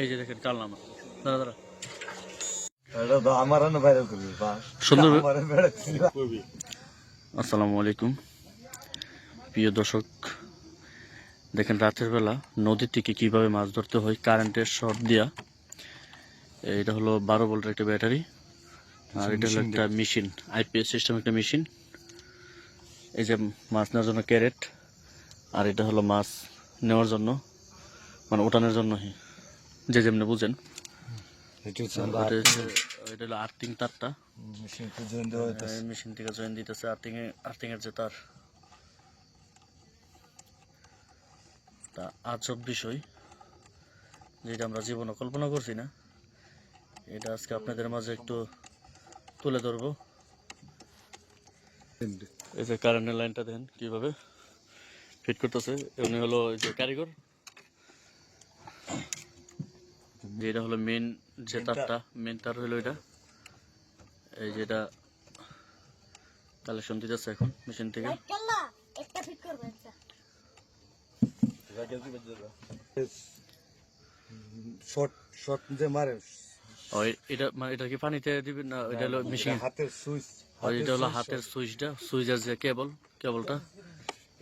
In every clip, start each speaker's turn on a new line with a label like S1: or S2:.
S1: এই যে দেখেন কাল নামা দাঁড়া দাঁড়া। সুন্দর। আসসালামু আলাইকুম। প্রিয় দর্শক দেখেন রাতের বেলা নদীর থেকে কীভাবে মাছ ধরতে হয় কারেন্টের শর্ট দিয়া। এটা হলো বারো ভোল্টের একটা ব্যাটারি। আর এটা হলো একটা মেশিন আইপিএস সিস্টেম একটা মেশিন এই যে মাছ নেওয়ার জন্য ক্যারেট আর এটা হলো মাছ নেওয়ার জন্য মানে ওঠানোর জন্য যে যেমনি বুঝেন।
S2: এটা
S1: হলো আর্থিং তারটা।
S2: মেশিন
S1: থেকে জয়েন দিতেছে আর্থিং এ আর্থিং এর যে তার। তা আজব বিষয় যেটা আমরা জীবনে কল্পনা করছি না এটা আজকে আপনাদের মাঝে একটু তুলে ধরবো। এই যে কারেন্টের লাইনটা দেন কীভাবে ফিট করতেছে। উনি হলো এই যে কারিগর। যে এটা হলো মেন যে তারটা মেন তার হলো এটা। এই যেটা কালেকশন দিতেছে এখন মেশিন থেকে।
S3: কেলা একটা ফিট করবে একটা
S2: শর্ট শর্ট যে মারে।
S1: ওই এটা মানে এটা কি পানিতে দিবেন না? এটা হলো মেশিন
S2: হাতের সুইচ।
S1: এটা হলো হাতের সুইচটা। সুইচের যে কেবল কেবলটা।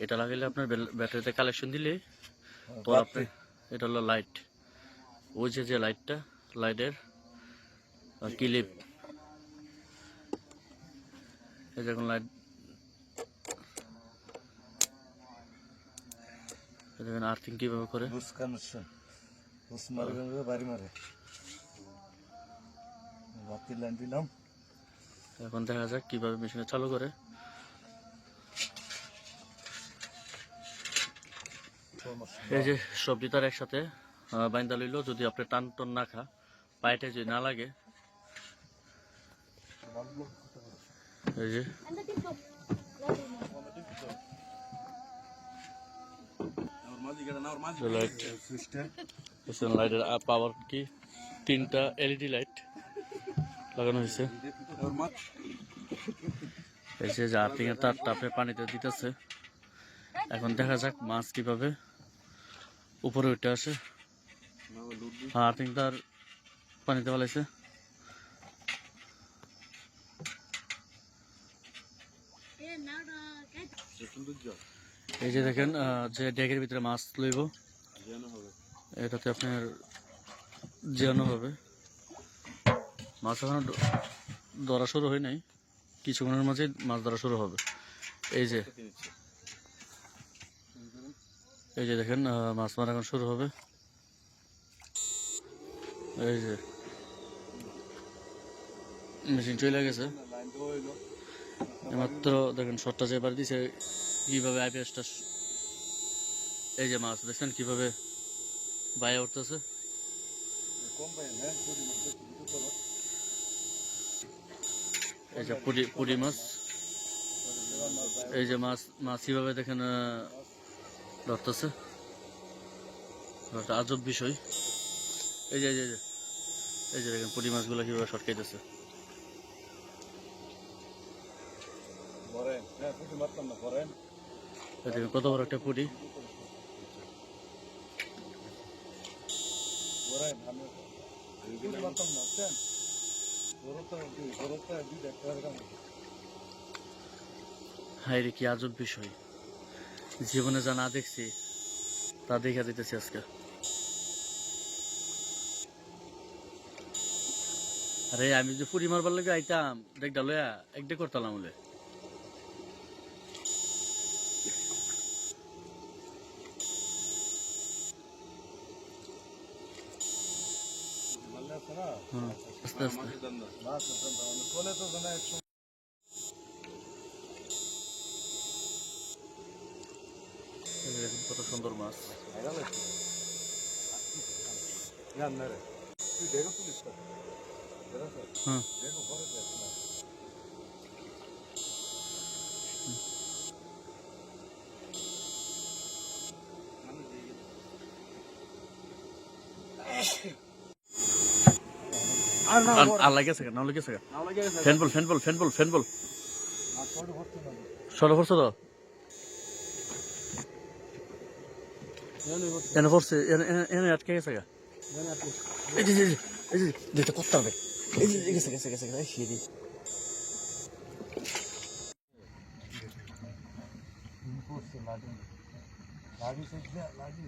S1: এটা লাগাইলে আপনার ব্যাটারিতে কালেকশন দিলে তো আপনি এটা হলো লাইট ওই যে যে লাইটটা লাইটের ক্লিপ এই লাইট দেখেন আর্থিং কীভাবে করে।
S2: বুস মারে গেলে বাড়ি মারে। বাতি লাইন দিলাম।
S1: এখন দেখা যাক কীভাবে মেশিনে চালু করে। এই যে সবজি তার একসাথে। বাইন্দা লইলো যদি আপনি টান টন না খা পায়েতে যদি না লাগে। এই যে। লাইট লাইটের পাওয়ার কি? তিনটা এলইডি লাইট লাগানো হয়েছে। এই যে যে আর্থিং এর তারটা আপনি পানিতে দিতেছে। এখন দেখা যাক মাছ কীভাবে উপরে উঠে আসে। আর্থিং তার পানিতে
S3: কাই
S1: এই যে দেখেন যে ডেকের ভিতরে মাছ লইব, এটাতে আপনার জিয়ানো হবে। মাছ এখন ধরা শুরু হয় নাই। কিছুক্ষণের মাঝে মাছ ধরা শুরু হবে। এই যে এই যে দেখেন মাছ মারা এখন শুরু হবে। এই যে। মেশিন চলে গেছে। মাত্র দেখেন শটটা যে এবার দিছে, কীভাবে আইপিএসটা এই যে মাছ, দেখছেন কীভাবে বাইরে উঠতেছে? এই যে পুরি পুরি মাছ। এই যে মাছ মাছ কীভাবে দেখেন ধরতেছে? আজব বিষয়। এই যে এই যে এই যে। দেখেন পুরি মাছগুলো কীভাবে সটকাইতেছে।
S2: হ্যাঁ পুটি
S1: দেখেন কত বড় একটা
S2: পুটি।
S1: হাই রে কি আজব বিষয়। জীবনে যা না দেখছি তা দেখা দিতেছি আজকে। আরে, আমি যে পুরি মারবার লাগে আইতাম দেখ ডালয়া একডে করতাম বলে কত সুন্দর মাছ
S2: ভাইরাল না না রে তুই দেখো পুলিশ
S1: হুম। বল, ফ্যান বল ফ্যান বল ফ্যান বল। পড়ছে তো? এনে পড়ছে, এনে আটকে গেছে গা। এই যে করতে হবে। গেছে গেছে গেছে গেছে সিঁড়ি
S2: করছে লাঠি লাঠি সেটা লাঠি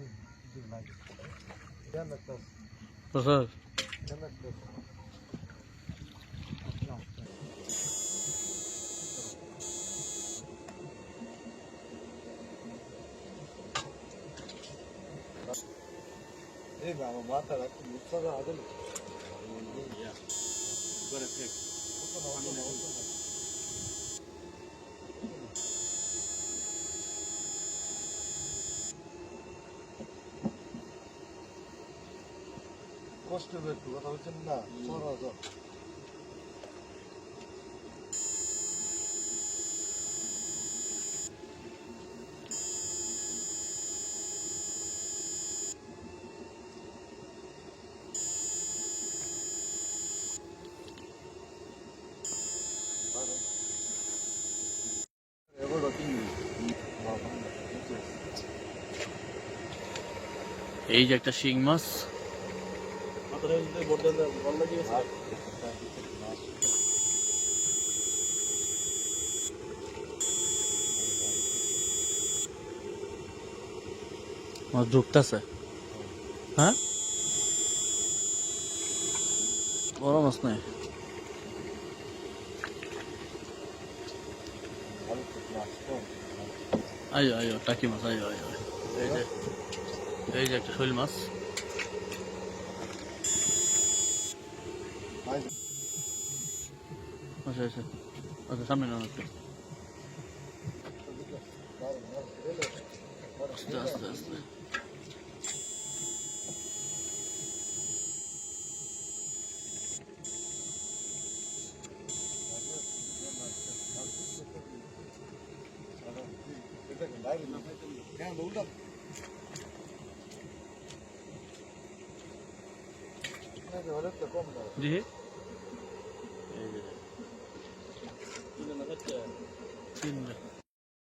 S2: লাঠি রাখতে মুখটা আগে কষ্ট হবে একটু কথা বলছেন না? সরা
S1: এই যে একটা শিং মাছ। মাছ ঢুকতেছে। হ্যাঁ? বড় মাছ নাই। আইও আইও, টাকি মাছ, আইও আইও। এই যে। এই যে একটা শৈল মাছ আচ্ছা আচ্ছা আচ্ছা সামনে না একটু আস্তে আস্তে আস্তে জি এই যে তিন